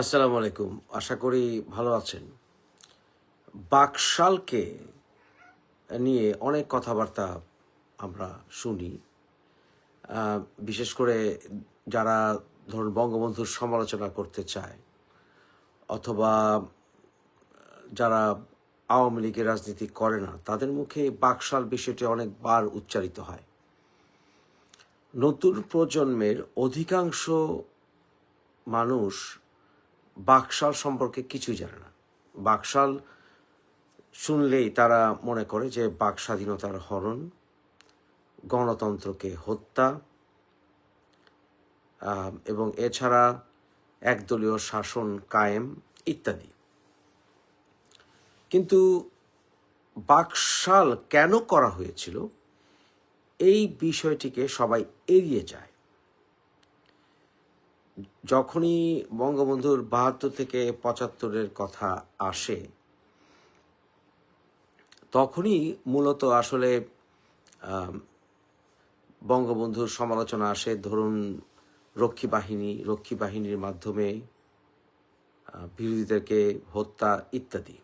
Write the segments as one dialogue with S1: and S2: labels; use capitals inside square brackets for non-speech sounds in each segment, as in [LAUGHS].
S1: আসসালামু আলাইকুম। আশা করি ভালো আছেন। বাকশালকে নিয়ে অনেক কথাবার্তা আমরা শুনি। বিশেষ করে যারা ধরুন বঙ্গবন্ধুর সমালোচনা করতে চায় অথবা যারা আওয়ামী লীগের রাজনীতি করে না, তাদের মুখে বাকশাল বিষয়টি অনেকবার উচ্চারিত হয়। নতুন প্রজন্মের অধিকাংশ মানুষ বাকশাল সম্পর্কে কিছুই জানে না। বাকশাল শুনলেই তারা মনে করে যে বাক স্বাধীনতার হরণ, গণতন্ত্রকে হত্যা এবং এছাড়া একদলীয় শাসন কায়েম ইত্যাদি। কিন্তু বাকশাল কেন করা হয়েছিল? এই বিষয়টিকে সবাই এড়িয়ে যায়। যখনই বঙ্গবন্ধুর বাহাত্তর থেকে পঁচাত্তরের কথা আসে, তখনই মূলত আসলে বঙ্গবন্ধুর সমালোচনা আসে, ধরুন রক্ষী বাহিনী, রক্ষী বাহিনীর মাধ্যমে বিরোধীদেরকে হত্যা ইত্যাদি।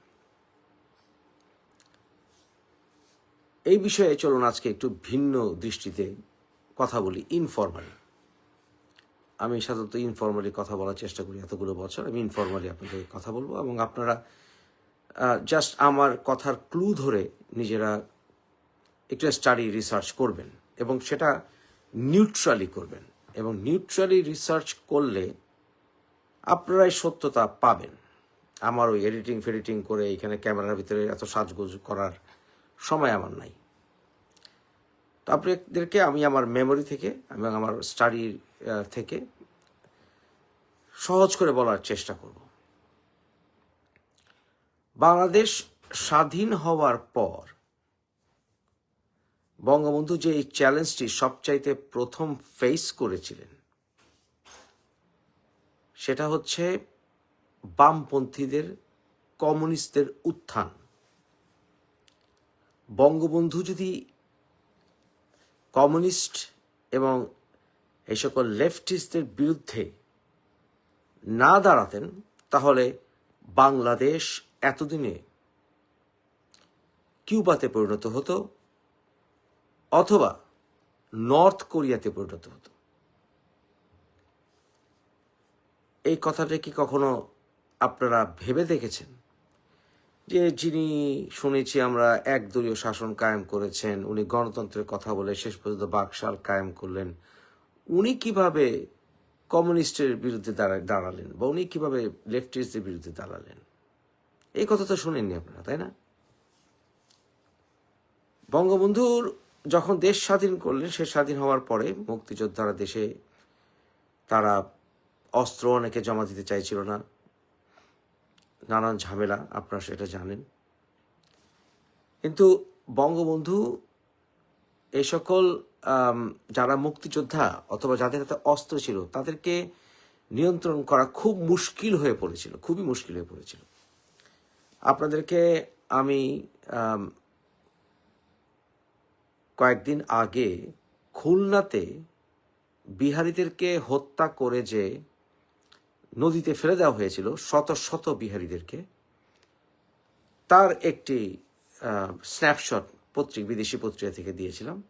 S1: এই বিষয়ে চলুন আজকে একটু ভিন্ন দৃষ্টিতে কথা বলি ইনফরমালি আমি সাধারণত ইনফর্মালি কথা বলার চেষ্টা করি এতগুলো বছর। আমি ইনফর্মালি আপনাদের কথা বলব এবং আপনারা জাস্ট আমার কথার ক্লু ধরে নিজেরা একটু স্টাডি রিসার্চ করবেন এবং সেটা নিউট্রালি করবেন এবং নিউট্রালি রিসার্চ করলে আপনারাই সত্যতা পাবেন। আমার ওই এডিটিং ফেডিটিং করে এখানে ক্যামেরার ভিতরে এত সাজগোজ করার সময় আমার নাই। তো আপনাদেরকে আমি আমার মেমোরি থেকে এবং আমার স্টাডি থেকে সহজ করে বলার চেষ্টা করব। বাংলাদেশ স্বাধীন হওয়ার পর বঙ্গবন্ধু যে এই চ্যালেঞ্জটি সবচাইতে প্রথম ফেস করেছিলেন, সেটা হচ্ছে বামপন্থীদের কমিউনিস্টদের উত্থান। বঙ্গবন্ধু যদি কমিউনিস্ট এবং এই সকল লেফটিস্টদের বিরুদ্ধে না দাঁড়াতেন, তাহলে বাংলাদেশ এতদিনে কিউবাতে পরিণত হতো অথবা নর্থ কোরিয়াতে পরিণত হতো। এই কথাটা কি কখনো আপনারা ভেবে দেখেছেন? যে যিনি শুনেছি আমরা একদলীয় শাসন কায়েম করেছেন, উনি গণতন্ত্রের কথা বলে শেষ পর্যন্ত বাকশাল কায়েম করলেন উনি কীভাবে কমিউনিস্টের বিরুদ্ধে দাঁড়া- দাঁড়ালেন বা উনি কীভাবে লেফটিস্টদের বিরুদ্ধে দাঁড়ালেন? এই কথা তো শুনেননি আপনারা, তাই না? বঙ্গবন্ধুর যখন দেশ স্বাধীন করলেন, সে স্বাধীন হওয়ার পরে মুক্তিযোদ্ধারা দেশে তারা অস্ত্র অনেকে জমা দিতে চাইছিল না। নানান ঝামেলা, আপনারা সেটা জানেন। কিন্তু বঙ্গবন্ধু এই সকল যারা মুক্তিযোদ্ধা অথবা যাদের হাতে অস্ত্র ছিল, তাদেরকে নিয়ন্ত্রণ করা খুব মুশকিল হয়ে পড়েছিল, খুবই মুশকিল হয়ে পড়েছিল। আপনাদেরকে আমি কয়েকদিন আগে খুলনাতে বিহারীদেরকে হত্যা করে যে নদীতে ফেলে দেওয়া হয়েছিল, শত শত বিহারীদেরকে, তার একটি স্ন্যাপশট পত্রিক, বিদেশি পত্রিকা থেকে দিয়েছিলাম।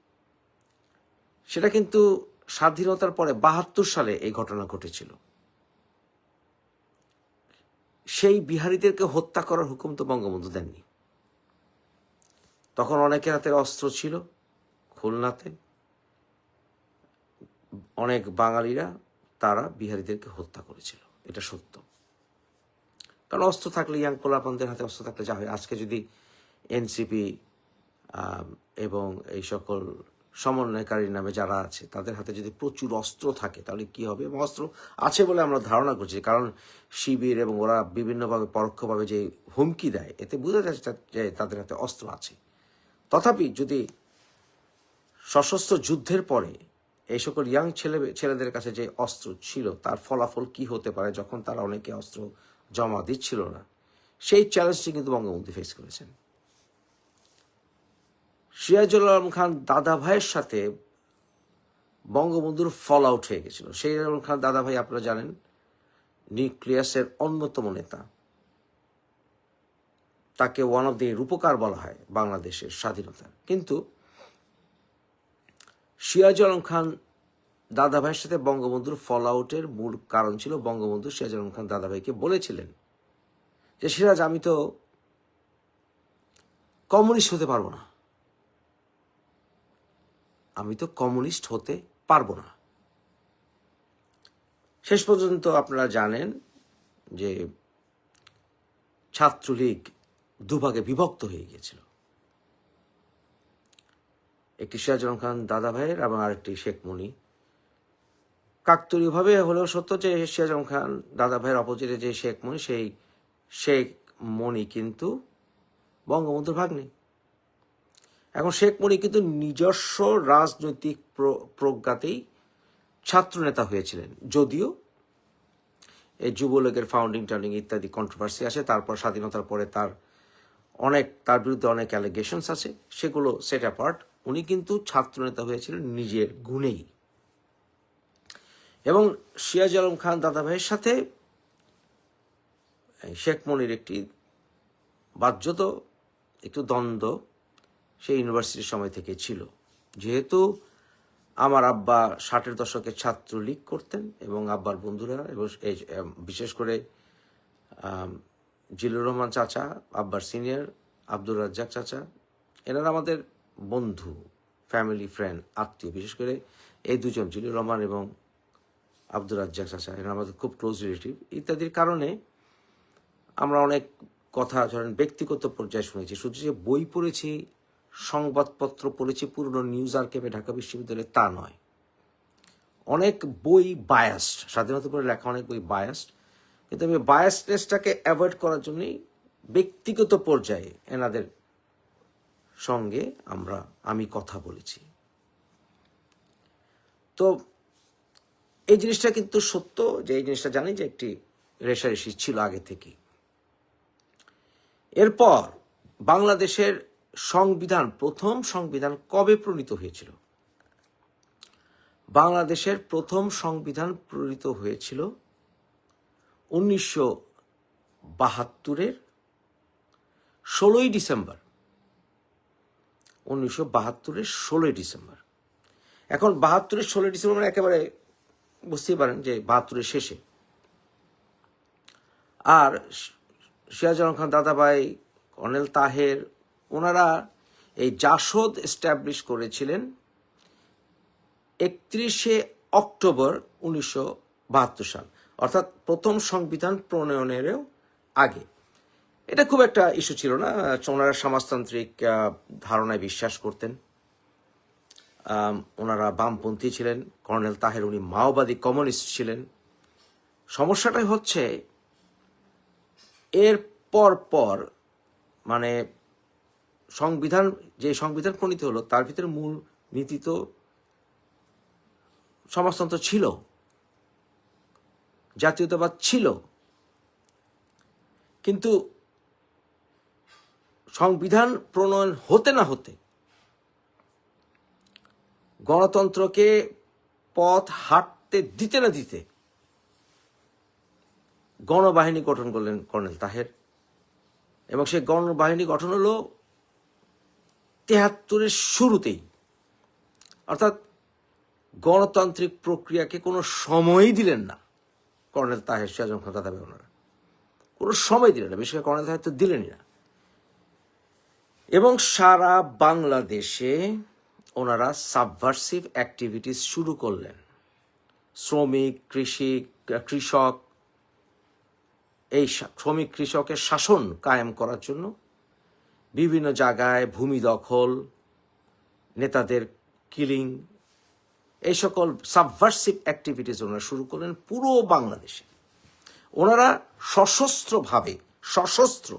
S1: সেটা কিন্তু স্বাধীনতার পরে বাহাত্তর সালে এই ঘটনা ঘটেছিল। সেই বিহারীদেরকে হত্যা করার হুকুম তো বঙ্গবন্ধু দেননি। তখন অনেকের হাতে অস্ত্র ছিল, খুলনাতে। অনেক বাঙালিরা, তারা বিহারীদেরকে হত্যা করেছিল, এটা সত্য। কারণ অস্ত্র থাকলে, ইয়াং পোলাপানদের হাতে অস্ত্র থাকলে যা হয়। আজকে যদি এনসিপি এবং এই সকল সমন্বয়কারীর নামে যারা আছে, তাদের হাতে যদি প্রচুর অস্ত্র থাকে, তাহলে কি হবে? এবং অস্ত্র আছে বলে আমরা ধারণা করছি, কারণ শিবির এবং ওরা বিভিন্নভাবে, পরোক্ষভাবে যে হুমকি দেয়, এতে বোঝা যাচ্ছে যে তাদের হাতে অস্ত্র আছে। তথাপি যদি সশস্ত্র যুদ্ধের পরে এই সকল ইয়াং ছেলে, ছেলেদের কাছে যে অস্ত্র ছিল, তার ফলাফল কি হতে পারে যখন তারা অনেকে অস্ত্র জমা দিচ্ছিল না? সেই চ্যালেঞ্জটি কিন্তু বঙ্গবন্ধু ফেস করেছেন। সিরাজুল আলম খান দাদা ভাইয়ের সাথে বঙ্গবন্ধুর ফল আউট হয়ে গেছিল। সেই আলম খান দাদা ভাই আপনারা জানেন, নিউক্লিয়াসের অন্যতম নেতা। তাকে ওয়ান অফ দি রূপকার বলা হয় বাংলাদেশের স্বাধীনতার কিন্তু সিরাজুল আলম খান দাদাভাইয়ের সাথে বঙ্গবন্ধুর ফল আউটের মূল কারণ ছিল বঙ্গবন্ধু সিরাজ আলম খান দাদাভাইকে বলেছিলেন যে, সিরাজ, আমি তো কমিউনিস্ট হতে পারব না। আমি তো কমিউনিস্ট হতে পারব না। শেষ পর্যন্ত আপনারা জানেন যে ছাত্রলীগ দুভাগে বিভক্ত হয়ে গিয়েছিল। একটি সিরাজুল খান দাদা ভাইয়ের এবং আরেকটি শেখ মনি। কাকতলীয়ভাবে হলেও সত্য যে সিরাজুল খান দাদা ভাইয়ের অপোজিটে যে শেখ মনি, সেই শেখ মনি কিন্তু বঙ্গবন্ধুর ভাগ্নি। এখন শেখ মনি কিন্তু নিজস্ব রাজনৈতিক প্র- প্রজ্ঞাতেই ছাত্রনেতা হয়েছিলেন। যদিও এই যুবলীগের ফাউন্ডিং টাউন্ডিং ইত্যাদি কন্ট্রোভার্সি আসে, তারপর স্বাধীনতার পরে তার অনেক, তার বিরুদ্ধে অনেক অ্যালিগেশনস আছে। সেগুলো সেট অ্যাপার্ট উনি কিন্তু ছাত্রনেতা হয়েছিলেন নিজের গুণেই। এবং সিয়াজ আলম খান দাদাভাইয়ের সাথে শেখ মনির একটি বাহ্যত একটু দ্বন্দ্ব সেই ইউনিভার্সিটির সময় থেকে ছিল। যেহেতু আমার আব্বা ষাটের দশকে ছাত্রলীগ করতেন এবং আব্বার বন্ধুরা এবং বিশেষ করে জিলুর রহমান চাচা, আব্বার সিনিয়র আব্দুর রাজ্জাক চাচা, এনারা আমাদের বন্ধু ফ্যামিলি ফ্রেন্ড আত্মীয়। বিশেষ করে এই দুজন জিলুর রহমান এবং আব্দুর রাজ্জাক চাচা, এরা আমাদের খুব ক্লোজ রিলেটিভ ইত্যাদির কারণে আমরা অনেক কথা, ধরেন ব্যক্তিগত পর্যায়ে শুনেছি শুধু যে বই পড়েছি সংবাদপত্র পড়েছি, পুরনো নিউজ আর্কেভে ঢাকা বিশ্ববিদ্যালয়ে। তা নয়। অনেক বই বায়াসড স্বাধীনতা পরে লেখা অনেক বই বায়াসড কিন্তু আমি বায়াসনেসটাকে অ্যাভয়েড করার জন্যই ব্যক্তিগত পর্যায়ে এনাদের সঙ্গে আমরা, আমি কথা বলেছি। তো এই জিনিসটা কিন্তু সত্য যে এই জিনিসটা জানি যে একটি রেশারেশি ছিল আগে থেকে এরপর বাংলাদেশের সংবিধান, প্রথম সংবিধান কবে প্রণীত হয়েছিল? বাংলাদেশের প্রথম সংবিধান প্রণীত হয়েছিল উনিশশো বাহাত্তরের ষোলোই ডিসেম্বর। উনিশশো বাহাত্তরের ষোলোই ডিসেম্বর। এখন বাহাত্তরের ষোলোই ডিসেম্বর মানে একেবারে বুঝতেই পারেন যে বাহাত্তরের শেষে। আর সিরাজুল খান দাদাভাই কর্নেল তাহের ওনারা এই জাসদ এস্টাবলিশ করেছিলেন একত্রিশে অক্টোবর উনিশশো বাহাত্তর সাল, অর্থাৎ প্রথম সংবিধান প্রণয়নেরও আগে। এটা খুব একটা ইস্যু ছিল না, ওনারা সমাজতান্ত্রিক ধারণায় বিশ্বাস করতেন। ওনারা বামপন্থী ছিলেন, কর্নেল তাহের উনি মাওবাদী কমিউনিস্ট ছিলেন। সমস্যাটাই হচ্ছে, এর পর পর মানে সংবিধান, যে সংবিধান প্রণীত হলো, তার ভিতরে মূল নীতি তো সমাজতন্ত্র ছিল, জাতীয়তাবাদ ছিল। কিন্তু সংবিধান প্রণয়ন হতে না হতে গণতন্ত্রকে পথ হাঁটতে দিতে না দিতে গণবাহিনী গঠন করলেন কর্নেল তাহের। এবং সেই গণবাহিনী গঠন হলো তেহাত্তরের শুরুতেই, অর্থাৎ গণতান্ত্রিক প্রক্রিয়াকে কোনো সময়ই দিলেন না কর্নেল তাহের সিরাজ খান দাদা ওনারা। কোনো সময় দিলেন না, বিশেষ করে কর্নেল তাহের তো দিলেনই না। এবং সারা বাংলাদেশে ওনারা সাবভার্সিভ অ্যাক্টিভিটিস শুরু করলেন। শ্রমিক, কৃষি, কৃষক, এই শ্রমিক, কৃষকের শাসন কায়েম করার জন্য বিভিন্ন জায়গায় ভূমি দখল, নেতাদের কিলিং এই সকল সাবভার্সিভ অ্যাক্টিভিটিস ওনারা শুরু করলেন পুরো বাংলাদেশে। ওনারা সশস্ত্রভাবে, সশস্ত্র,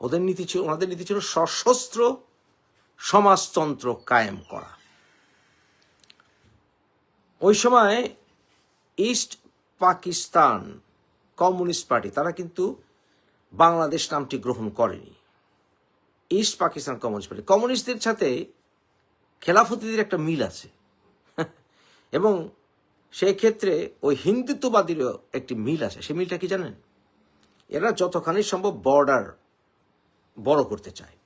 S1: ওদের নীতি ছিল, ওনাদের নীতি ছিল সশস্ত্র সমাজতন্ত্র কায়েম করা। ওই সময় ইস্ট পাকিস্তান কমিউনিস্ট পার্টি তারা কিন্তু বাংলাদেশ নামটি গ্রহণ করেনি। ইস্ট পাকিস্তান কমিউনিস্ট পার্টি কমিউনিস্টদের সাথে খেলাফতিদের একটা মিল আছে। [LAUGHS] এবং সেই ক্ষেত্রে ওই হিন্দুত্ববাদীরও একটি মিল আছে। সেই মিলটা কি জানেন? এরা যতখানি সম্ভব বর্ডার বড় করতে চায়।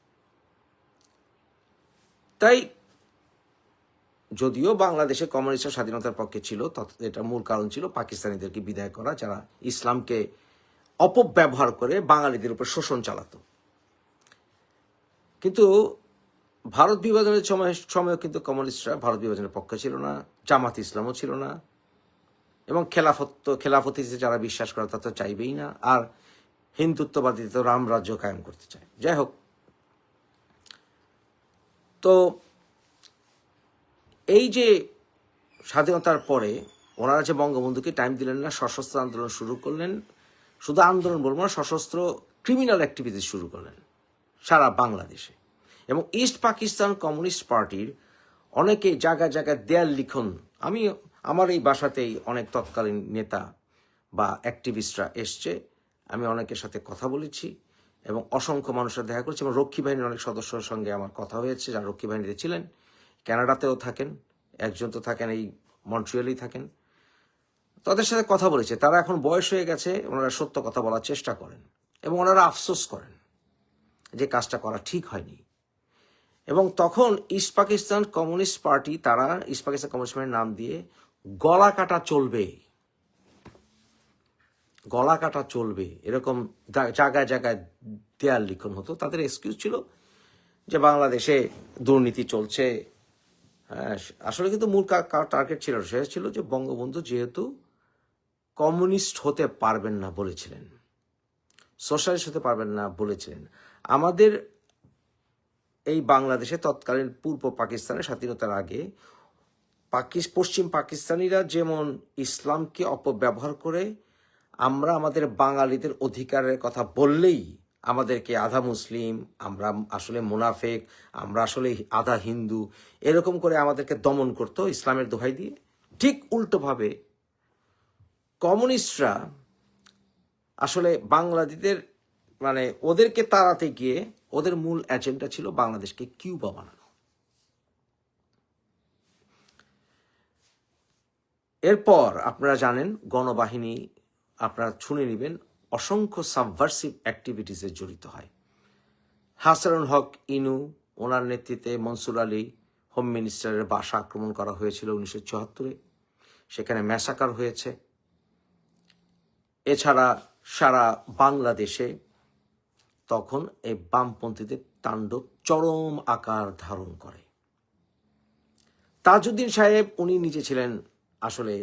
S1: তাই যদিও বাংলাদেশে কমিউনিস্ট স্বাধীনতার পক্ষে ছিল, তত এটা মূল কারণ ছিল পাকিস্তানিদেরকে বিদায় করা, যারা ইসলামকে অপব্যবহার করে বাঙালিদের উপর শোষণ চালাতো। কিন্তু ভারত বিভাজনের সময় সময়ও কিন্তু কমিউনিস্টরা ভারত বিভাজনের পক্ষে ছিল না, জামাত ইসলামও ছিল না, এবং খেলাফত যারা বিশ্বাস করে তা তো চাইবেই না, আর হিন্দুত্ববাদী তো রাম রাজ্য কায়েম করতে চায়। যাই হোক। তো এই যে স্বাধীনতার পরে ওনারা যে বঙ্গবন্ধুকে টাইম দিলেন না, সশস্ত্র আন্দোলন শুরু করলেন শুধু আন্দোলন বলব না, সশস্ত্র ক্রিমিনাল অ্যাক্টিভিটি শুরু করলেন সারা বাংলাদেশে। এবং ইস্ট পাকিস্তান কমিউনিস্ট পার্টির অনেকে জায়গায় জায়গায় দেয়াল লিখন, আমি, আমার এই বাসাতেই অনেক তৎকালীন নেতা বা অ্যাক্টিভিস্টরা এসছে, আমি অনেকের সাথে কথা বলেছি এবং অসংখ্য মানুষের দেখা করেছি এবং রক্ষী বাহিনীর অনেক সদস্যের সঙ্গে আমার কথা হয়েছে, যারা রক্ষী বাহিনীতে ছিলেন। কানাডাতেও থাকেন, একজন তো থাকেন, এই মন্ট্রিয়ালেই থাকেন। তাদের সাথে কথা বলেছে। তারা এখন বয়স হয়ে গেছে ওনারা সত্য কথা বলার চেষ্টা করেন এবং ওনারা আফসোস করেন যে কাজটা করা ঠিক হয়নি। এবং তখন ইস্ট পাকিস্তান কমিউনিস্ট পার্টি তারা ইস্ট পাকিস্তান কমিউনিস্ট পার্টির নাম দিয়ে গলা কাটা চলবে। গলা কাটা চলবে। এরকম জায়গায় জায়গায় দেয়াল লিখন হতো। তাদের এক্সকিউজ ছিল যে বাংলাদেশে দুর্নীতি চলছে। হ্যাঁ, আসলে কিন্তু মূল টার্গেট ছিল। সেটা ছিল যে বঙ্গবন্ধু যেহেতু কমিউনিস্ট হতে পারবেন না বলেছিলেন। সোশ্যালিস্ট হতে পারবেন না বলেছিলেন। আমাদের এই বাংলাদেশে তৎকালীন পূর্ব পাকিস্তানের স্বাধীনতার আগে পাকিস পশ্চিম পাকিস্তানিরা যেমন ইসলামকে অপব্যবহার করে, আমরা আমাদের বাঙালিদের অধিকারের কথা বললেই আমাদেরকে আধা মুসলিম, আমরা আসলে মুনাফেক, আমরা আসলে আধা হিন্দু, এরকম করে আমাদেরকে দমন করতো ইসলামের দোহাই দিয়ে। ঠিক উল্টোভাবে কমিউনিস্টরা আসলে বাংলাদেশের মানে ওদেরকে তাড়াতে গিয়ে ওদের মূল এজেন্ডা ছিল বাংলাদেশকে কিউবা বানানো। এরপর আপনারা জানেন গণবাহিনী, আপনারা শুনে নেবেন অসংখ্য সাবভার্সিভ অ্যাক্টিভিটিসে জড়িত হয়। হাসানুল হক, ইনু, ওনার নেতৃত্বে মনসুর আলী, হোম মিনিস্টারের বাসা আক্রমণ করা হয়েছিল উনিশশো চুয়াত্তরে। সেখানে ম্যাসাকার হয়েছে। এছাড়া সারা বাংলাদেশে তখন এই বামপন্থীদের তাণ্ডব চরম আকার ধারণ করে। তাজউদ্দিন সাহেব, উনি নিজে ছিলেন আসলে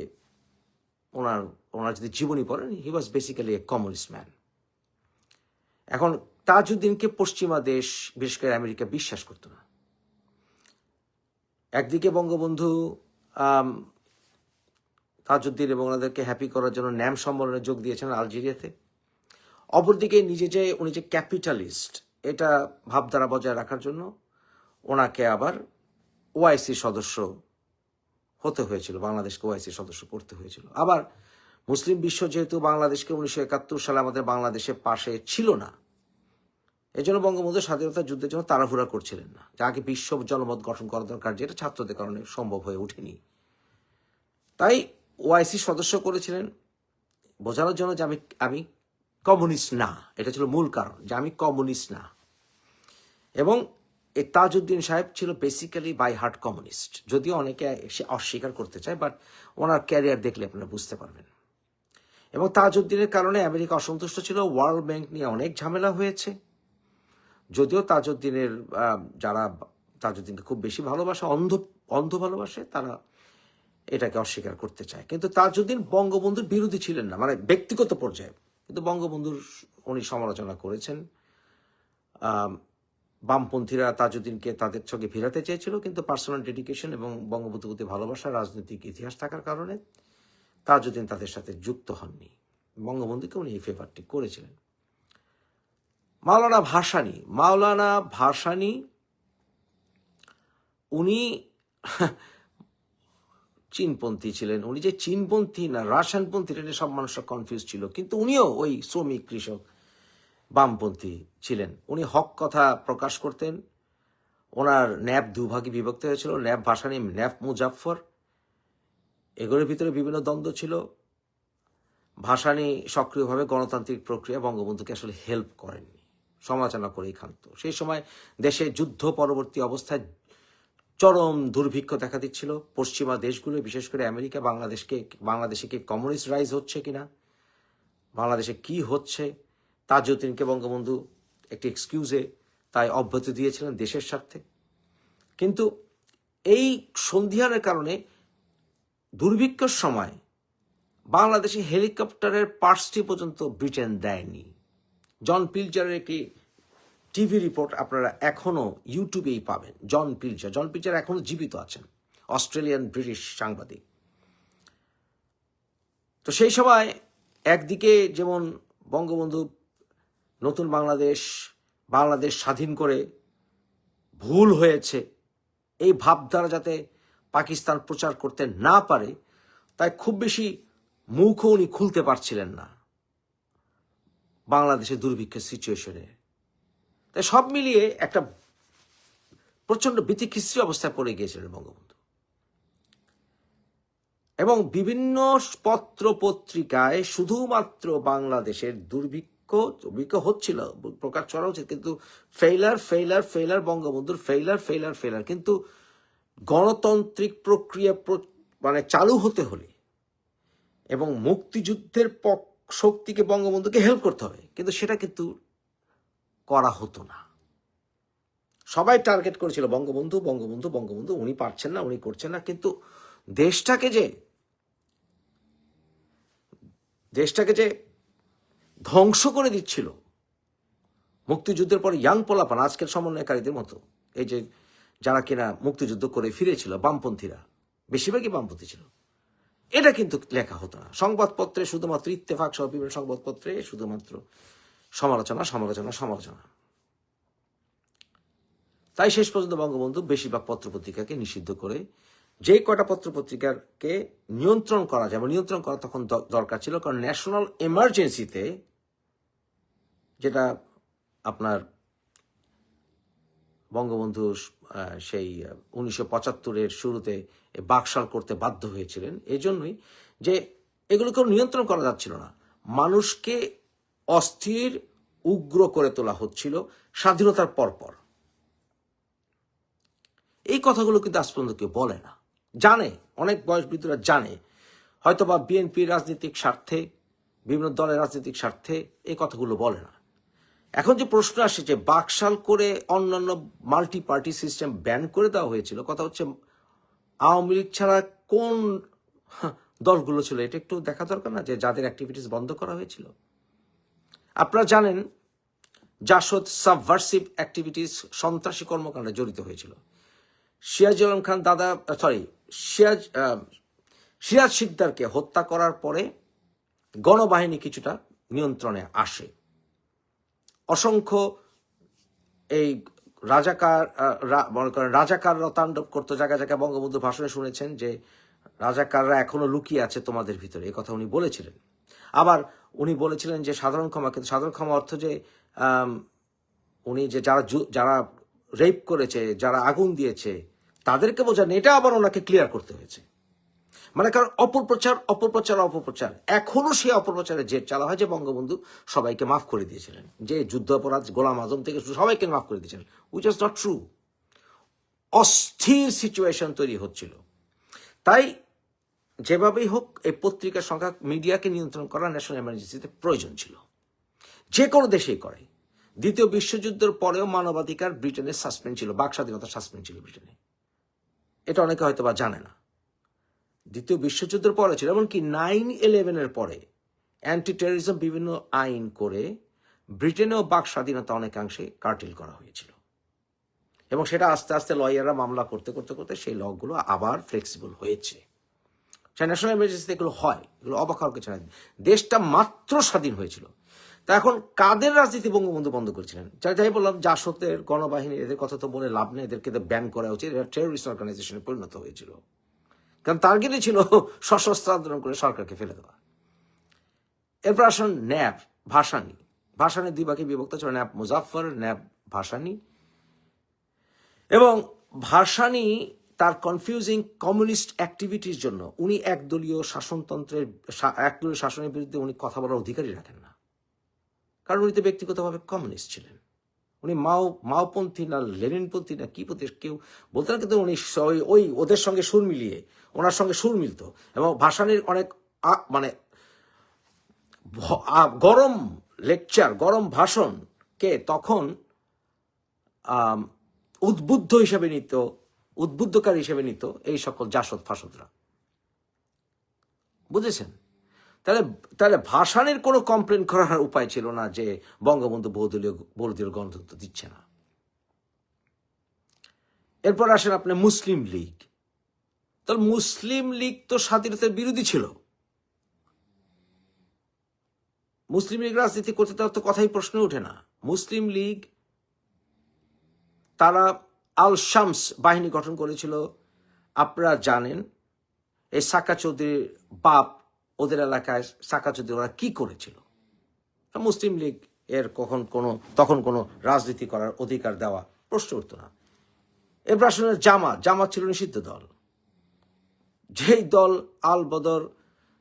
S1: ওনার ওনার যদি জীবনী পড়েন he was basically a communist man এখন তাজউদ্দিনকে পশ্চিমা দেশ, বিশেষ করে আমেরিকা বিশ্বাস করতো না। একদিকে বঙ্গবন্ধু তাজউদ্দিন এবং ওনাদেরকে হ্যাপি করার জন্য ন্যাম সম্মেলনে যোগ দিয়েছেন আলজেরিয়াতে। অপরদিকে নিজে যে, উনি যে ক্যাপিটালিস্ট এটা ভাবধারা বজায় রাখার জন্য ওনাকে আবার ওআইসি সদস্য হতে হয়েছিল, বাংলাদেশকে ওআইসি সদস্য করতে হয়েছিল। আবার মুসলিম বিশ্ব যেহেতু বাংলাদেশকে উনিশশো একাত্তর সালে আমাদের বাংলাদেশের পাশে ছিল না এই জন্য বঙ্গবন্ধু স্বাধীনতা যুদ্ধের জন্য তাড়াহুড়া করছিলেন না যাকে বিশ্ব জনমত গঠন করা দরকার, যেটা ছাত্রদের কারণে সম্ভব হয়ে ওঠেনি। তাই ওআইসি সদস্য করেছিলেন, বোঝানোর জন্য যে আমি আমি কমিউনিস্ট না, এটা ছিল মূল কারণ, যে আমি কমিউনিস্ট না। এবং এ তাজউদ্দিন সাহেব ছিল বেসিক্যালি বাই হার্ট কমিউনিস্ট, যদিও অনেকে অস্বীকার করতে চায় বাট ওনার ক্যারিয়ার দেখলে আপনারা বুঝতে পারবেন। এবং তাজউদ্দিনের কারণে আমেরিকা অসন্তুষ্ট ছিল ওয়ার্ল্ড ব্যাংক নিয়ে অনেক ঝামেলা হয়েছে। যদিও তাজউদ্দিনের যারা তাজউদ্দিনকে খুব বেশি ভালোবাসে, অন্ধ অন্ধ ভালোবাসে, তারা এটাকে অস্বীকার করতে চায়। কিন্তু তাজউদ্দিন বঙ্গবন্ধুর বিরোধী ছিলেন না মানে ব্যক্তিগত পর্যায়ে। কিন্তু বঙ্গবন্ধুর উনি সমালোচনা করেছেন। বামপন্থীরা তাজউদ্দিনকে তাদের সঙ্গে ফেরাতে চেয়েছিল, কিন্তু পার্সোনাল ডেডিকেশন এবং বঙ্গবন্ধুর প্রতি ভালোবাসা, রাজনৈতিক ইতিহাস থাকার কারণে তাজউদ্দিন তাদের সাথে যুক্ত হননি। বঙ্গবন্ধুকে উনি এই ফেভারটি করেছিলেন। মাওলানা ভাসানী মাওলানা ভাসানী, উনি চীনপন্থী ছিলেন। উনি যে চীনপন্থী না, রাশিয়ানপন্থী, এটা সব মানুষরা কনফিউজ ছিল। কিন্তু উনিও ওই শ্রমিক, কৃষক, বামপন্থী ছিলেন। উনি হক কথা প্রকাশ করতেন। ওনার ন্যাপ দুভাগে বিভক্ত হয়েছিল। ন্যাপ ভাসানী ন্যাপ মুজাফর এগুলোর ভিতরে বিভিন্ন দ্বন্দ্ব ছিল। ভাসানী সক্রিয়ভাবে গণতান্ত্রিক প্রক্রিয়া বঙ্গবন্ধুকে আসলে হেল্প করেননি। সমালোচনা করেই খান্ত। সেই সময় দেশে যুদ্ধ পরবর্তী অবস্থায় চরম দুর্ভিক্ষ দেখা দিচ্ছিল। পশ্চিমা দেশগুলো, বিশেষ করে আমেরিকা, বাংলাদেশকে, বাংলাদেশে কি কমিউনিস্ট রাইজ হচ্ছে কিনা, বাংলাদেশে কি হচ্ছে, তাজউদ্দিনকে বঙ্গবন্ধু একটি এক্সকিউজে তাই অব্যাহত দিয়েছিলেন দেশের স্বার্থে। কিন্তু এই সন্ধিহানের কারণে দুর্ভিক্ষর সময় বাংলাদেশে হেলিকপ্টারের পার্সটি পর্যন্ত ব্রিটেন দেয়নি। জন পিলচারের একটি টিভি রিপোর্ট আপনারা এখনও ইউটিউবেই পাবেন। জন পিলচার জন পিলচার এখনও জীবিত আছেন, অস্ট্রেলিয়ান ব্রিটিশ সাংবাদিক। তো সেই সময় একদিকে যেমন বঙ্গবন্ধু নতুন বাংলাদেশ বাংলাদেশ স্বাধীন করে ভুল হয়েছে, এই ভাবধারা যাতে পাকিস্তান প্রচার করতে না পারে, তাই খুব বেশি মুখও উনি খুলতে পারছিলেন না বাংলাদেশের দুর্ভিক্ষের সিচুয়েশনে তাই সব মিলিয়ে একটা প্রচণ্ড বিতিখিস্ত্রী অবস্থায় পড়ে গিয়েছিলেন বঙ্গবন্ধু। এবং বিভিন্ন পত্র পত্রিকায় শুধুমাত্র বাংলাদেশের দুর্ভিক্ষ দুর্ভিক্ষ হচ্ছিল, প্রকাশ করা উচিত, কিন্তু ফেইলার ফেইলার ফেইলার বঙ্গবন্ধুর ফেইলার ফেইলার ফেইলার কিন্তু গণতান্ত্রিক প্রক্রিয়া প্র- মানে চালু হতে হলে এবং মুক্তিযুদ্ধের শক্তিকে বঙ্গবন্ধুকে হেল্প করতে হবে, কিন্তু সেটা কিন্তু করা হতো না। সবাই টার্গেট করেছিল, বঙ্গবন্ধু বঙ্গবন্ধু বঙ্গবন্ধু, উনি পারছেন না, উনি করছেন না, কিন্তু দেশটাকে যে দেশটাকে যে ধ্বংস করে দিচ্ছিল, মুক্তিযুদ্ধের পর ইয়াং পোলাপান, আজকের সমন্বয়কারীদের মতো, এই যে যারা কিনা মুক্তিযুদ্ধ করে ফিরেছিল, বামপন্থীরা, বেশিরভাগই বামপন্থী ছিল, এটা কিন্তু লেখা হতো না। সংবাদপত্রে শুধুমাত্র ইত্তেফাক সহ বিভিন্ন সংবাদপত্রে শুধুমাত্র সমালোচনা সমালোচনা সমালোচনা। তাই শেষ পর্যন্ত বঙ্গবন্ধু বেশিরভাগ পত্রপত্রিকাকে নিষিদ্ধ করে যে কটা পত্রপত্রিকাকে নিয়ন্ত্রণ করা যায় নিয়ন্ত্রণ করা তখন দরকার ছিল, কারণ ন্যাশনাল এমার্জেন্সিতে যেটা আপনার বঙ্গবন্ধু সেই উনিশশো পঁচাত্তরের শুরুতে বাকশাল করতে বাধ্য হয়েছিলেন এই জন্যই যে এগুলোকেও নিয়ন্ত্রণ করা যাচ্ছিল না। মানুষকে অস্থির, উগ্র করে তোলা হচ্ছিল স্বাধীনতার পরপর। এই কথাগুলো কিন্তু আজ পর্যন্ত কেউ বলে না। জানে, অনেক বয়স বৃদ্ধরা জানে। হয়তো বা বিএনপির রাজনৈতিক স্বার্থে, বিভিন্ন দলের রাজনৈতিক স্বার্থে এই কথাগুলো বলে না। এখন যে প্রশ্ন আসছে যে বাকশাল করে অন্যান্য মাল্টি পার্টি সিস্টেম ব্যান করে দেওয়া হয়েছিল, কথা হচ্ছে আওয়ামী লীগ ছাড়া কোন দলগুলো ছিল? এটা একটু দেখা দরকার না যে যাদের অ্যাক্টিভিটিস বন্ধ করা হয়েছিল? আপনারা জানেন জাসদ সাবভার্সিভ অ্যাক্টিভিটিস সন্ত্রাসী কর্মকাণ্ডে জড়িত হয়েছিল। সিরাজ আলম খান দাদা সরি সিরাজ সিরাজ সিকদারকে হত্যা করার পরে গণবাহিনী কিছুটা নিয়ন্ত্রণে আসে। অসংখ্য এই রাজাকার মনে করেন রাজাকাররা তাণ্ডব করতো জায়গায় জায়গায়। বঙ্গবন্ধু ভাষণে শুনেছেন যে রাজাকাররা এখনও লুকিয়ে আছে তোমাদের ভিতরে, এ কথা উনি বলেছিলেন। আবার উনি বলেছিলেন যে সাধারণ ক্ষমা, কিন্তু সাধারণ ক্ষমা অর্থ যে উনি যে যারা যারা রেপ করেছে, যারা আগুন দিয়েছে, তাদেরকে বোঝান, এটা আবার ওনাকে ক্লিয়ার করতে হয়েছে। মানে কারণ অপপ্রচার অপপ্রচার অপপ্রচার এখনও সেই অপপ্রচারে জেট চালা হয় যে বঙ্গবন্ধু সবাইকে মাফ করে দিয়েছিলেন। যে যুদ্ধ অপরাধ, গোলাম আজম থেকে সবাইকে মাফ করে দিয়েছিলেন। উইচ ইজ নট ট্রু অস্থির সিচুয়েশন তৈরি হচ্ছিল। তাই যেভাবেই হোক, এই পত্রিকার সংখ্যা মিডিয়াকে নিয়ন্ত্রণ করা ন্যাশনাল এমার্জেন্সিতে প্রয়োজন ছিল। যে কোনো দেশেই করে। দ্বিতীয় বিশ্বযুদ্ধের পরেও মানবাধিকার ব্রিটেনের সাসপেন্ড ছিল, বাক স্বাধীনতা সাসপেন্ড ছিল ব্রিটেনে। এটা অনেকে হয়তো বা জানে না। দ্বিতীয় বিশ্বযুদ্ধের পরে ছিল, এমনকি নাইন ইলেভেনের পরে অ্যান্টি টেরোরিজম বিভিন্ন আইন করে ব্রিটেনেও বাক স্বাধীনতা অনেকাংশে কার্টিল করা হয়েছিল। এবং সেটা আস্তে আস্তে লয়াররা মামলা করতে করতে করতে সেই লগুলো আবার ফ্লেক্সিবল হয়েছে। ন্যাশনাল এমার্জেন্সিতে এগুলো হয়, এগুলো অবাক হওয়ার দেশটা মাত্র স্বাধীন হয়েছিল। তা এখন কাদের রাজনীতি বঙ্গবন্ধু বন্ধ করেছিলেন যা যাই বললাম, জাসদের গণবাহিনী, এদের কথা তো বলে লাভ নেই, এদেরকে তো ব্যান করা উচিত। এরা টেরোরিস্ট অর্গানাইজেশনে পরিণত হয়েছিল। কারণ টার্গেটই ছিল সশস্ত্র আন্দোলন করে সরকারকে ফেলে দেওয়া। এরপর আসুন ন্যাব ভাসানি। ভাসানি দুই বাকি বিভক্ত ছিল ন্যাব মুজাফর ন্যাব ভাসানি। এবং ভাসানি তার কনফিউজিং কমিউনিস্ট অ্যাক্টিভিটির জন্য উনি একদলীয় শাসনতন্ত্রের একদলীয় শাসনের বিরুদ্ধে উনি কথা বলার অধিকারই রাখেন না। কারণ উনি তো ব্যক্তিগতভাবে কমিউনিস্ট ছিলেন। উনি মাও, মাওপন্থী না লেনিনপন্থী না কি পন্থী কেউ বলতে কিন্তু উনি ওই- ওদের সঙ্গে সুর মিলিয়ে, ওনার সঙ্গে সুর মিলত। এবং ভাষানির অনেক মানে গরম লেকচার, গরম ভাষণকে তখন উদ্বুদ্ধ হিসেবে নিত উদ্বুদ্ধকারী হিসেবে নিত এই সকল জাসদ ফাসদরা। বুঝেছেন? তাহলে তাহলে ভাষানের কোনো কমপ্লেন করার উপায় ছিল না যে বঙ্গবন্ধু বহুদলীয় বহুদলীয় গণতন্ত্র দিচ্ছে না। এরপর আসেন আপনি মুসলিম লীগ। তাহলে মুসলিম লীগ তো স্বাধীনতার বিরোধী ছিল। মুসলিম লীগ রাজনীতি করতে তার তো কথাই প্রশ্ন ওঠে না। মুসলিম লীগ, তারা আল শামস বাহিনী গঠন করেছিল। আপনারা জানেন, এই সাকা চৌধুরীর বাপ ওদের এলাকায় সাকা চৌধুরী, ওরা কি করেছিল? মুসলিম লীগ এর কখন কোনো, তখন কোনো রাজনীতি করার অধিকার দেওয়া প্রশ্ন উঠত না। এরপর আসলে জামা জামাত ছিল নিষিদ্ধ দল। যেই দল আল বদর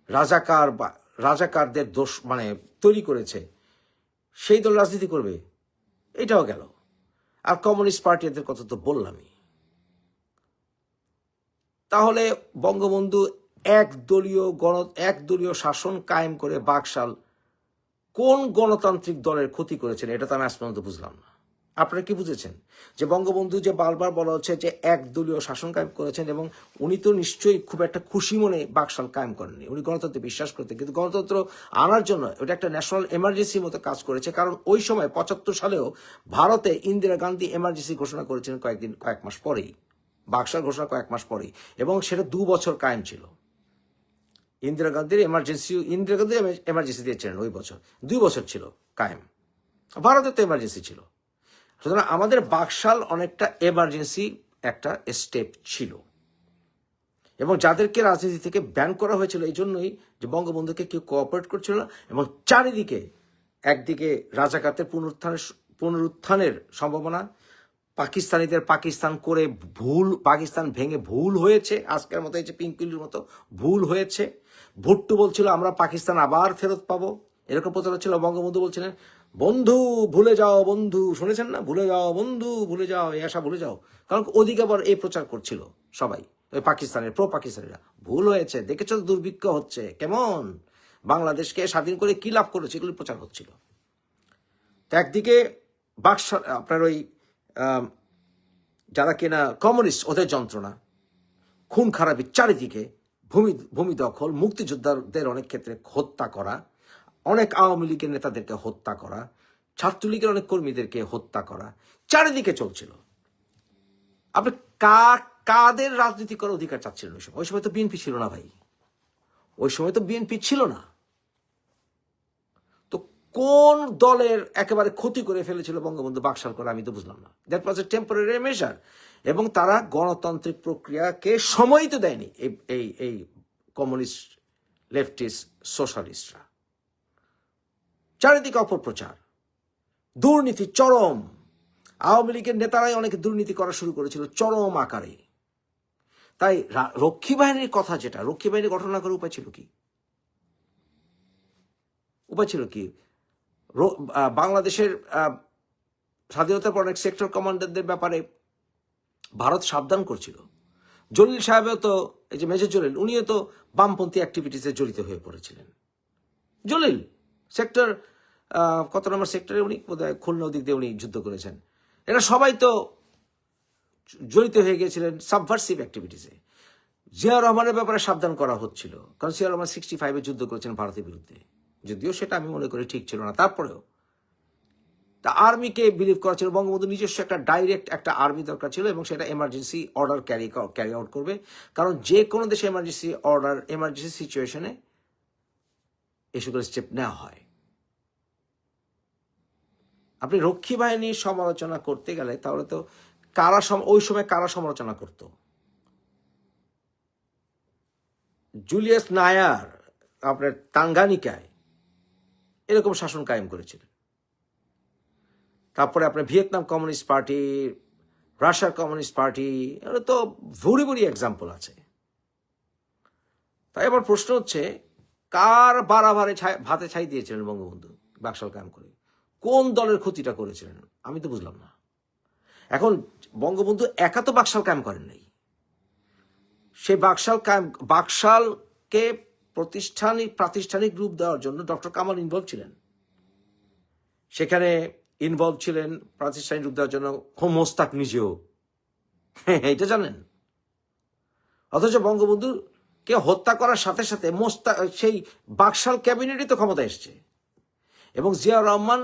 S1: রাজাকার বা, রাজাকারদের দোষ মানে তৈরি করেছে, সেই দল রাজনীতি করবে, এটাও গেল। আর কমিউনিস্ট পার্টি এদের কথা তো বললামই। তাহলে বঙ্গবন্ধু এক দলীয় গণ একদলীয় শাসন কায়েম করে বাকশাল কোন গণতান্ত্রিক দলের ক্ষতি করেছেন, এটা তো আমি আজ পর্যন্ত বুঝলাম না। আপনারা কি বুঝেছেন? যে বঙ্গবন্ধু যে বারবার বলা হচ্ছে যে একদলীয় শাসন কায়েম করেছেন এবং উনি তো নিশ্চয়ই খুব একটা খুশি মনে বাকশাল কায়েম করেননি। উনি গণতন্ত্রে বিশ্বাস করতেন, কিন্তু গণতন্ত্র আনার জন্য এটা একটা ন্যাশনাল এমার্জেন্সির মতো কাজ করেছে। কারণ ওই সময় পঁচাত্তর সালেও ভারতে ইন্দিরা গান্ধী এমার্জেন্সি ঘোষণা করেছিলেন কয়েকদিন, কয়েক মাস পরেই। বাকশাল ঘোষণা কয়েক মাস পরেই। এবং সেটা দু বছর কায়েম ছিল। ইন্দিরা গান্ধীর এমার্জেন্সি ইন্দিরা গান্ধী এমার্জেন্সি দিয়েছিলেন ওই বছর। দুই বছর ছিল কায়েম। ভারতের তো এমার্জেন্সি ছিল। সুতরাং আমাদের বাকশাল অনেকটা এমার্জেন্সি একটা স্টেপ ছিল। এবং যাদেরকে রাজনীতি থেকে ব্যান করা হয়েছিল এই জন্যই যে বঙ্গবন্ধুকে কেউ কোঅপারেট করছিল না এবং চারিদিকে একদিকে রাজাকাতের পুনরুত্থানের পুনরুত্থানের সম্ভাবনা, পাকিস্তানিদের পাকিস্তান করে ভুল, পাকিস্তান ভেঙে ভুল হয়েছে, আজকের মতো এই যে পিঙ্কুলির মতো ভুল হয়েছে। ভুট্টু বলছিল, আমরা পাকিস্তান আবার ফেরত পাবো। এরকম প্রচার হচ্ছিল, বঙ্গবন্ধু বলছিলেন বন্ধু, ভুলে যাও বন্ধু। শুনেছেন না? ভুলে যাও বন্ধু, ভুলে যাও, এই আশা ভুলে যাও। কারণ ওদিকে আবার এই প্রচার করছিল সবাই, ওই পাকিস্তানের প্রো পাকিস্তানিরা ভুল হয়েছে, দেখেছ দুর্ভিক্ষ হচ্ছে। কেমন? বাংলাদেশকে স্বাধীন করে কি লাভ করেছে? এগুলি প্রচার হচ্ছিল। তো একদিকে বাক্স আপনার ওই যারা কিনা কমিউনিস্ট, ওদের যন্ত্রণা, খুন খারাপি চারিদিকে, ভূমি ভূমি দখল, মুক্তিযোদ্ধাদের অনেক ক্ষেত্রে হত্যা করা অনেক আওয়ামী লীগের নেতাদেরকে হত্যা করা, ছাত্রলীগের অনেক কর্মীদেরকে হত্যা করা, চারিদিকে চলছিল। আপনি কাদের রাজনীতি করার অধিকার চাচ্ছিলেন ওই সময়? ওই সময় তো বিএনপি ছিল না ভাই। ওই সময় তো বিএনপি ছিল না। তো কোন দলের একেবারে ক্ষতি করে ফেলেছিল বঙ্গবন্ধু বাকশাল করে আমি তো বুঝলাম না। That was a temporary measure এবং তারা গণতান্ত্রিক প্রক্রিয়াকে সময় তো দেয়নি এই এই কমিউনিস্ট লেফটিস্ট সোশ্যালিস্টরা চারিদিকে অপপ্রচার। দুর্নীতি চরম। আওয়ামী লীগের নেতারাই অনেক দুর্নীতি করা শুরু করেছিল চরম আকারে। তাই রক্ষী বাহিনীর কথা যেটা, রক্ষী বাহিনী গঠন না করার উপায় ছিল কি? উপায় ছিল কি? বাংলাদেশের স্বাধীনতার পর অনেক সেক্টর কমান্ডারদের ব্যাপারে ভারত সাবধান করছিল। জলিল সাহেবও তো, এই যে মেজর জলিল, উনিও তো বামপন্থী অ্যাক্টিভিটিসে জড়িত হয়ে পড়েছিলেন। জলিল সেক্টর কত নম্বর সেক্টরে উনি? বোধহয় খুলনা দিক দিয়ে উনি যুদ্ধ করেছেন। এরা সবাই তো জড়িত হয়ে গিয়েছিলেন সাবভার্সিভ অ্যাক্টিভিটিসে জিয়া রহমানের ব্যাপারে সাবধান করা হচ্ছিল, কারণ জিয়া রহমান সিক্সটি ফাইভে যুদ্ধ করেছেন ভারতের বিরুদ্ধে। যদিও সেটা আমি মনে করি ঠিক ছিল না। তারপরেও তা আর্মিকে বিলিভ করা ছিল। বঙ্গবন্ধু নিজস্ব একটা ডাইরেক্ট একটা আর্মি দরকার ছিল এবং সেটা emergency order carry carry out করবে। কারণ যে কোনো দেশে এমার্জেন্সি অর্ডার এমার্জেন্সি সিচুয়েশনে এই সকল স্টেপ নেওয়া হয়। আপনি রক্ষী বাহিনীর সমালোচনা করতে গেলে তাহলে তো কারা ওই সময় কারা সমালোচনা করত? জুলিয়াস নায়ার, আপনার তাঙ্গানিকায় এরকম শাসন কায়েম করেছিলেন। তারপরে আপনার ভিয়েতনাম কমিউনিস্ট পার্টি, রাশিয়ার কমিউনিস্ট পার্টি, এগুলো তো ভুরি ভুরি এক্সাম্পল আছে। তাই এবার প্রশ্ন হচ্ছে কার বাড়াবাড়ি ছাই- ভাতে ছাই দিয়েছিলেন বঙ্গবন্ধু, বাকশাল কায়েম করে? কোন দলের ক্ষতিটা করেছিলেন? আমি তো বুঝলাম না। এখন বঙ্গবন্ধু একা তো বাকশাল কায়েম করেন নাই। সে বাকশাল কায়েম, বাকশালকে প্রতিষ্ঠানিক প্রাতিষ্ঠানিক রূপ দেওয়ার জন্য ডক্টর কামাল ইনভলভ ছিলেন। সেখানে ইনভলভ ছিলেন, প্রাতিষ্ঠানিক রূপ দেওয়ার জন্য হোম মোস্তাক নিজেও। [LAUGHS] এটা জানেন? অথচ বঙ্গবন্ধুকে হত্যা করার সাথে সাথে মোস্তা, সেই বাকশাল ক্যাবিনেটই তো ক্ষমতা এসছে। এবং জিয়া রহমান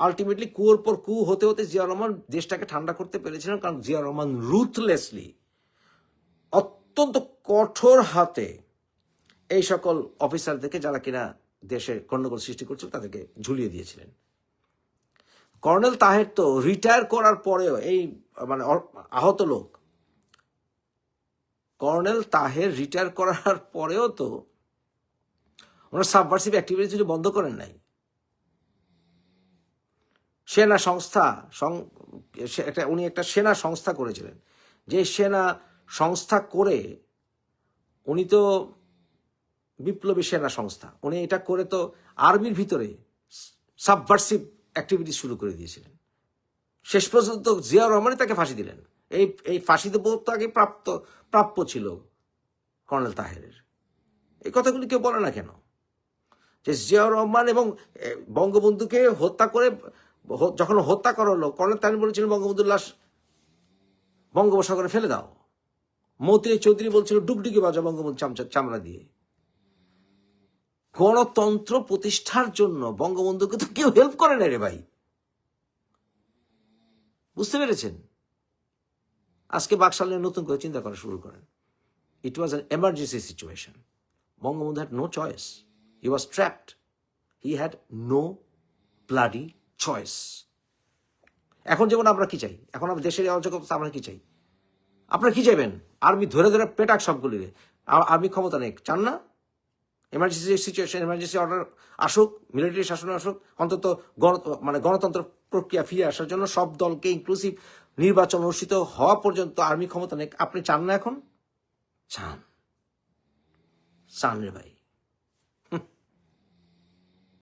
S1: আলটিমেটলি কুয়োর পর কু হতে হতে জিয়া রহমান দেশটাকে ঠান্ডা করতে পেরেছিলেন, কারণ জিয়া রহমান রুথলেসলি অত্যন্ত কঠোর হাতে এই সকল অফিসারদেরকে যারা কিনা দেশে গণ্ডগোল সৃষ্টি করছিল, তাদেরকে ঝুলিয়ে দিয়েছিলেন। কর্নেল তাহের তো রিটায়ার করার পরেও এই মানে আহত লোক কর্নেল তাহের রিটায়ার করার পরেও তো ওনার সাবভার্সিভ অ্যাক্টিভিটি যদি বন্ধ করেন নাই, সেনা সংস্থা একটা, উনি একটা সেনা সংস্থা করেছিলেন। যে সেনা সংস্থা করে উনি তো বিপ্লবী সেনা সংস্থা, উনি এটা করে তো আর্মির ভিতরে সাবভার্সিভ অ্যাক্টিভিটি শুরু করে দিয়েছিলেন। শেষ পর্যন্ত জিয়া রহমানই তাকে ফাঁসি দিলেন। এই এই ফাঁসি দেব আগে প্রাপ্ত, প্রাপ্য ছিল কর্নেল তাহেরের। এই কথাগুলি কেউ বলে না কেন? যে জিয়াউর রহমান এবং বঙ্গবন্ধুকে হত্যা করে যখন হত্যা করা হলো কর্নেল তাহের বলেছিলেন বঙ্গবন্ধুর লাশ বঙ্গোপসাগরে ফেলে দাও। মতি চৌধুরী বলছিল, ডুগডুগি বাজা বঙ্গবন্ধু চামচা- চামড়া দিয়ে। গণতন্ত্র প্রতিষ্ঠার জন্য বঙ্গবন্ধুকে তো কেউ হেল্প করে না রে ভাই। বুঝতে পেরেছেন? আজকে বাকশাল নিয়ে নতুন করে চিন্তা করা শুরু করেন। It was an emergency situation Bangabandhu had no choice he was trapped he had no bloody choice এখন যেমন আমরা কি চাই? এখন আমরা দেশের এই অরাজক অবস্থা আমরা কি চাই? আপনারা কি চাইবেন? আর্মি ধরে ধরে পেটাক সবগুলিরে আ- আর্মি ক্ষমতা নেই। চান না? এমার্জেন্সি সিচুয়েশন এমার্জেন্সি অর্ডার আসুক মিলিটারি শাসন আসুক, অন্তত গণ মানে গণতন্ত্র প্রক্রিয়া ফিরে আসার জন্য সব দলকে ইনক্লুসিভ নির্বাচন অনুষ্ঠিত হওয়া পর্যন্ত আর্মি ক্ষমতা নেই। আপনি চান না এখন? চান। চান রে ভাই।